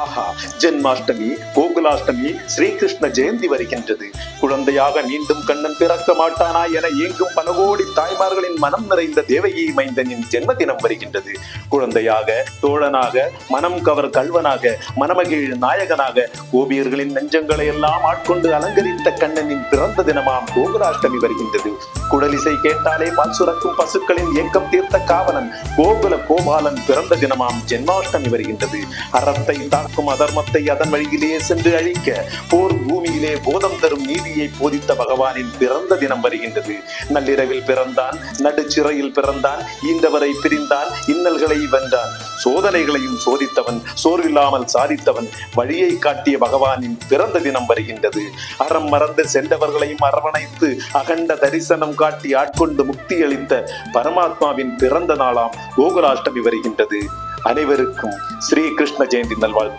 ஆஹா ஜென்மாஷ்டமி கோகுலாஷ்டமி ஸ்ரீகிருஷ்ண ஜெயந்தி வருகின்றது. குழந்தையாக மீண்டும் கண்ணன் பிறக்க மாட்டானா என இயங்கும் பல கோடி தாய்மார்களின் மனம் நிறைந்த தேவகி மைந்தனின் ஜென்ம தினம் வருகின்றது. குழந்தையாக தோழனாக மனம் கவர் கல்வனாக மணமகிழ் நாயகனாக கோபியர்களின் நெஞ்சங்களை எல்லாம் ஆட்கொண்டு அலங்கரித்த கண்ணனின் பிறந்த தினமாம் கோகுலாஷ்டமி வருகின்றது. குடலிசை கேட்டாலே பால் சுரக்கும் பசுக்களின் இயக்கம் தீர்த்த காவலன் கோகுல கோபாலன் பிறந்த தினமாம் ஜென்மாஷ்டமி வருகின்றது. அறத்தை தாக்கும் அதர்மத்தை அதன் வழியிலேயே சென்று அழிக்க போர் பூமியிலே போதம் தரும் நீதியை போதித்த பகவானின் பிறந்த தினம் வருகின்றது. நள்ளிரவில் பிறந்தான் நடுச்சிறையில் பிறந்தான் ஈந்தவரை பிரிந்தான் இன்னல்களை வென்றான். சோதனைகளையும் சோதித்தவன் சோர்வில்லாமல் சாதித்தவன் வழியை காட்டிய பகவானின் பிறந்த தினம் வருகின்றது. அறம் மறந்து சென்றவர்களையும் அரவணைத்து அகண்ட தரிசனம் காட்டி ஆட்கொண்டு முக்தி அளித்த பரமாத்மாவின் பிறந்த நாளாம் கோகுலாஷ்டமி வருகின்றது. அனைவருக்கும் ஸ்ரீ கிருஷ்ண ஜெயந்தி நல்வாழ்த்து.